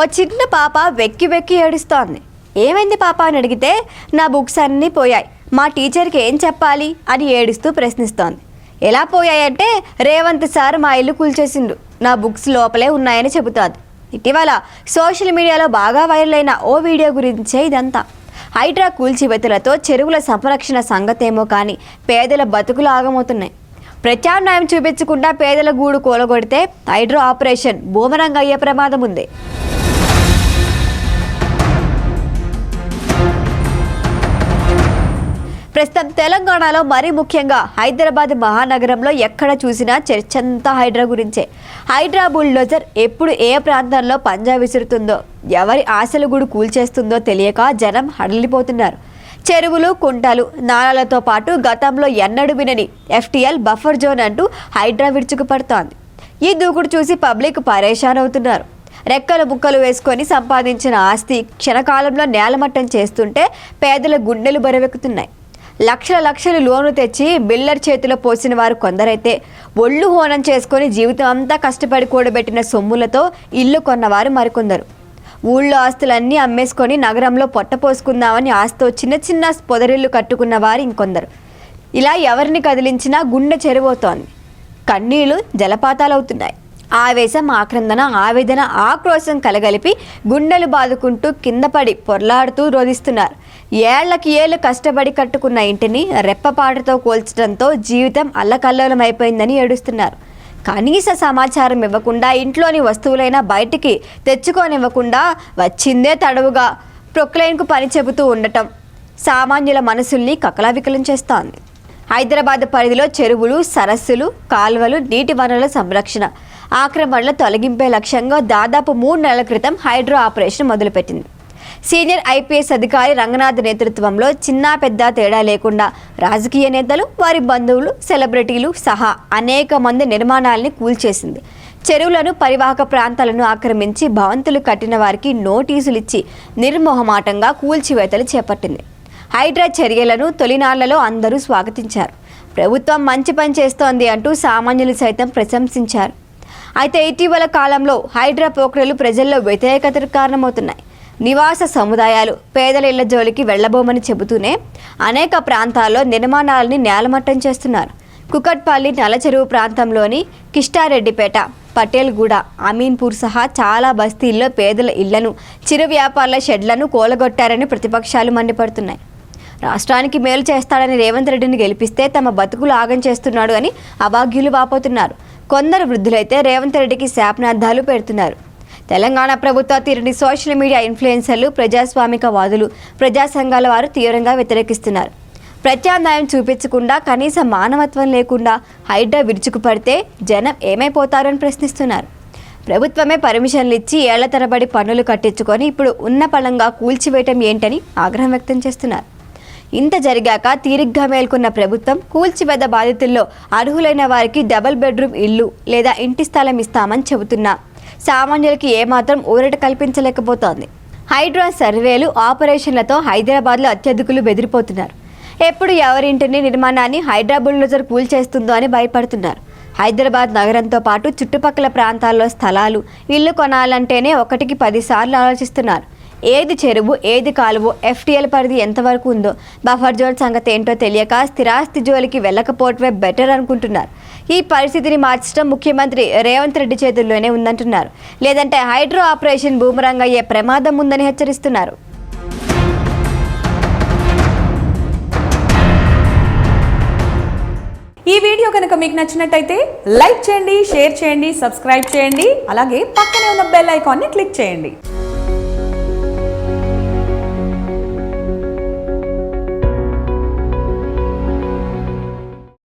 ఓ చిన్న పాప వెక్కి వెక్కి ఏడుస్తోంది. ఏమైంది పాప అని అడిగితే నా బుక్స్ అన్నీ పోయాయి. మా టీచర్కి ఏం చెప్పాలి అని ఏడుస్తూ ప్రశ్నిస్తోంది. ఎలా పోయాయంటే రేవంత్ సార్ మా ఇల్లు కూల్చేసిండు. నా బుక్స్ లోపలే ఉన్నాయని చెబుతోంది. ఇటీవల సోషల్ మీడియాలో బాగా వైరల్ అయిన ఓ వీడియో గురించే ఇదంతా. హైడ్రా కూల్చివేతలతో చెరువుల సంరక్షణ సంగతేమో కానీ పేదల బతుకులు ఆగమవుతున్నాయి. ప్రత్యామ్నాయం చూపించకుండా పేదల గూడు కూలగొడితే హైడ్రో ఆపరేషన్ బూమరంగ్ అయ్యే ప్రమాదం ఉంది ప్రస్తుతం తెలంగాణలో మరీ ముఖ్యంగా హైదరాబాద్ మహానగరంలో ఎక్కడ చూసినా చర్చంతా హైడ్రా గురించే. హైడ్రా బుల్డోజర్ ఎప్పుడు ఏ ప్రాంతంలో పంజా విసురుతుందో ఎవరి ఆశల గుడి కూల్చేస్తుందో తెలియక జనం హడలిపోతున్నారు. చెరువులు కుంటలు నాళాలతో పాటు గతంలో ఎన్నడూ వినని ఎఫ్టీఎల్ బఫర్ జోన్ అంటూ హైడ్రా విరుచుకుపడుతోంది. ఈ దూకుడు చూసి పబ్లిక్ పరేషాన్ అవుతున్నారు రెక్కలు ముక్కలు వేసుకొని సంపాదించిన ఆస్తి క్షణకాలంలో నేలమట్టం చేస్తుంటే పేదల గుండెలు బరవెక్కుతున్నాయి. లక్షల లక్షలు లోను తెచ్చి బిల్లర్ చేతిలో పోసిన వారు కొందరైతే ఒళ్ళు హోనం చేసుకొని జీవితం అంతా కష్టపడి కూడబెట్టిన సొమ్ములతో ఇల్లు కొన్నవారు మరికొందరు. ఊళ్ళో ఆస్తులన్నీ అమ్మేసుకొని నగరంలో పొట్ట పోసుకుందామని ఆస్తో చిన్న చిన్న పొదరిల్లు కట్టుకున్న వారు ఇంకొందరు. ఇలా ఎవరిని కదిలించినా గుండె చెరువవుతోంది. కన్నీళ్ళు జలపాతాలవుతున్నాయి. ఆవేశం ఆక్రందన ఆవేదన ఆక్రోశం కలగలిపి గుండెలు బాదుకుంటూ కింద పడి పొర్లాడుతూ రోధిస్తున్నారు. ఏళ్ళకి ఏళ్ళు కష్టపడి కట్టుకున్న ఇంటిని రెప్పపాటుతో కోల్చడంతో జీవితం అల్లకల్లోలమైపోయిందని ఏడుస్తున్నారు. కనీస సమాచారం ఇవ్వకుండా ఇంట్లోని వస్తువులైనా బయటికి తెచ్చుకోనివ్వకుండా వచ్చిందే తడవుగా ప్రొక్లైన్కు పని చెబుతూ ఉండటం సామాన్యుల మనసుల్ని కకలావికలం చేస్తోంది. హైదరాబాద్ పరిధిలో చెరువులు సరస్సులు కాలువలు నీటి వనరుల సంరక్షణ ఆక్రమణల తొలగింపే లక్ష్యంగా దాదాపు మూడు నెలల క్రితం హైడ్రో ఆపరేషన్ మొదలుపెట్టింది. సీనియర్ ఐపీఎస్ అధికారి రంగనాథ్ నేతృత్వంలో చిన్న పెద్ద తేడా లేకుండా రాజకీయ నేతలు వారి బంధువులు సెలబ్రిటీలు సహా అనేక మంది నిర్మాణాలని కూల్చేసింది. చెరువులను పరివాహక ప్రాంతాలను ఆక్రమించి భవంతులు కట్టిన వారికి నోటీసులు ఇచ్చి నిర్మోహమాటంగా కూల్చివేతలు చేపట్టింది. హైడ్రా చర్యలను తొలినాళ్ళలో అందరూ స్వాగతించారు. ప్రభుత్వం మంచి పని చేస్తోంది అంటూ సామాన్యులు సైతం ప్రశంసించారు. అయితే ఇటీవల కాలంలో హైడ్రా పోకడలు ప్రజల్లో వ్యతిరేకతకు కారణమవుతున్నాయి. నివాస సముదాయాలు పేదల ఇళ్ళ జోలికి వెళ్ళబోమని చెబుతూనే అనేక ప్రాంతాల్లో నిర్మాణాలని నేలమట్టం చేస్తున్నారు. కుకట్పల్లి నలచెరువు ప్రాంతంలోని కిష్టారెడ్డిపేట పటేల్గూడ అమీన్పూర్ సహా చాలా బస్తీల్లో పేదల ఇళ్ళను చిరు వ్యాపారుల షెడ్లను కూలగొట్టారని ప్రతిపక్షాలు మండిపడుతున్నాయి. రాష్ట్రానికి మేలు చేస్తాడని రేవంత్ రెడ్డిని గెలిపిస్తే తమ బతుకులు ఆగం చేస్తున్నాడు అని అభాగ్యులు వాపోతున్నారు. కొందరు వృద్ధులైతే రేవంత్ రెడ్డికి శాపనార్థాలు పెడుతున్నారు. తెలంగాణ ప్రభుత్వ తీరుని సోషల్ మీడియా ఇన్ఫ్లుయెన్సర్లు ప్రజాస్వామిక వాదులు ప్రజా సంఘాల వారు తీవ్రంగా వ్యతిరేకిస్తున్నారు. ప్రత్యామ్నాయం చూపించకుండా కనీస మానవత్వం లేకుండా హైడ్రా విరుచుకుపడితే జనం ఏమైపోతారని ప్రశ్నిస్తున్నారు. ప్రభుత్వమే పర్మిషన్లు ఇచ్చి ఏళ్ళ తరబడి పన్నులు కట్టించుకొని ఇప్పుడు ఉన్న పళంగా కూల్చివేయటం ఏంటని ఆగ్రహం వ్యక్తం చేస్తున్నారు. ఇంత జరిగాక తీరిగ్గా మేల్కొన్న ప్రభుత్వం కూల్చివేత బాధితుల్లో అర్హులైన వారికి డబుల్ బెడ్రూమ్ ఇల్లు లేదా ఇంటి స్థలం ఇస్తామని చెబుతున్నా సామాన్యులకి ఏమాత్రం ఊరట కల్పించలేకపోతోంది. హైడ్రా సర్వేలు ఆపరేషన్లతో హైదరాబాద్లో అత్యధికులు బెదిరిపోతున్నారు. ఎప్పుడు ఎవరింటిని నిర్మాణాన్ని హైడ్రా బుల్డోజర్ కూల్చేస్తుందో అని భయపడుతున్నారు. హైదరాబాద్ నగరంతో పాటు చుట్టుపక్కల ప్రాంతాల్లో స్థలాలు ఇల్లు కొనాలంటేనే ఒకటికి పదిసార్లు ఆలోచిస్తున్నారు. ఏది చెరువు ఏది కాలువ ఎఫ్టీఎల్ పరిధి ఎంతవరకు ఉందో బఫర్ జోన్ సంగతి ఏంటో తెలియక స్థిరాస్తి జోలికి వెళ్ళకపోవటమే బెటర్ అనుకుంటున్నారు. ఈ పరిస్థితిని మార్చడం ముఖ్యమంత్రి రేవంత్ రెడ్డి చేతుల్లోనే ఉందంటున్నారు. లేదంటే హైడ్రో ఆపరేషన్ బూమరంగ్ అయ్యే ప్రమాదం ఉందని హెచ్చరిస్తున్నారు. ఈ వీడియో కనుక మీకు నచ్చినట్టయితే లైక్ చేయండి షేర్ చేయండి సబ్స్క్రైబ్ చేయండి అలాగే పక్కనే ఉన్న బెల్ ఐకాన్ని క్లిక్ చేయండి.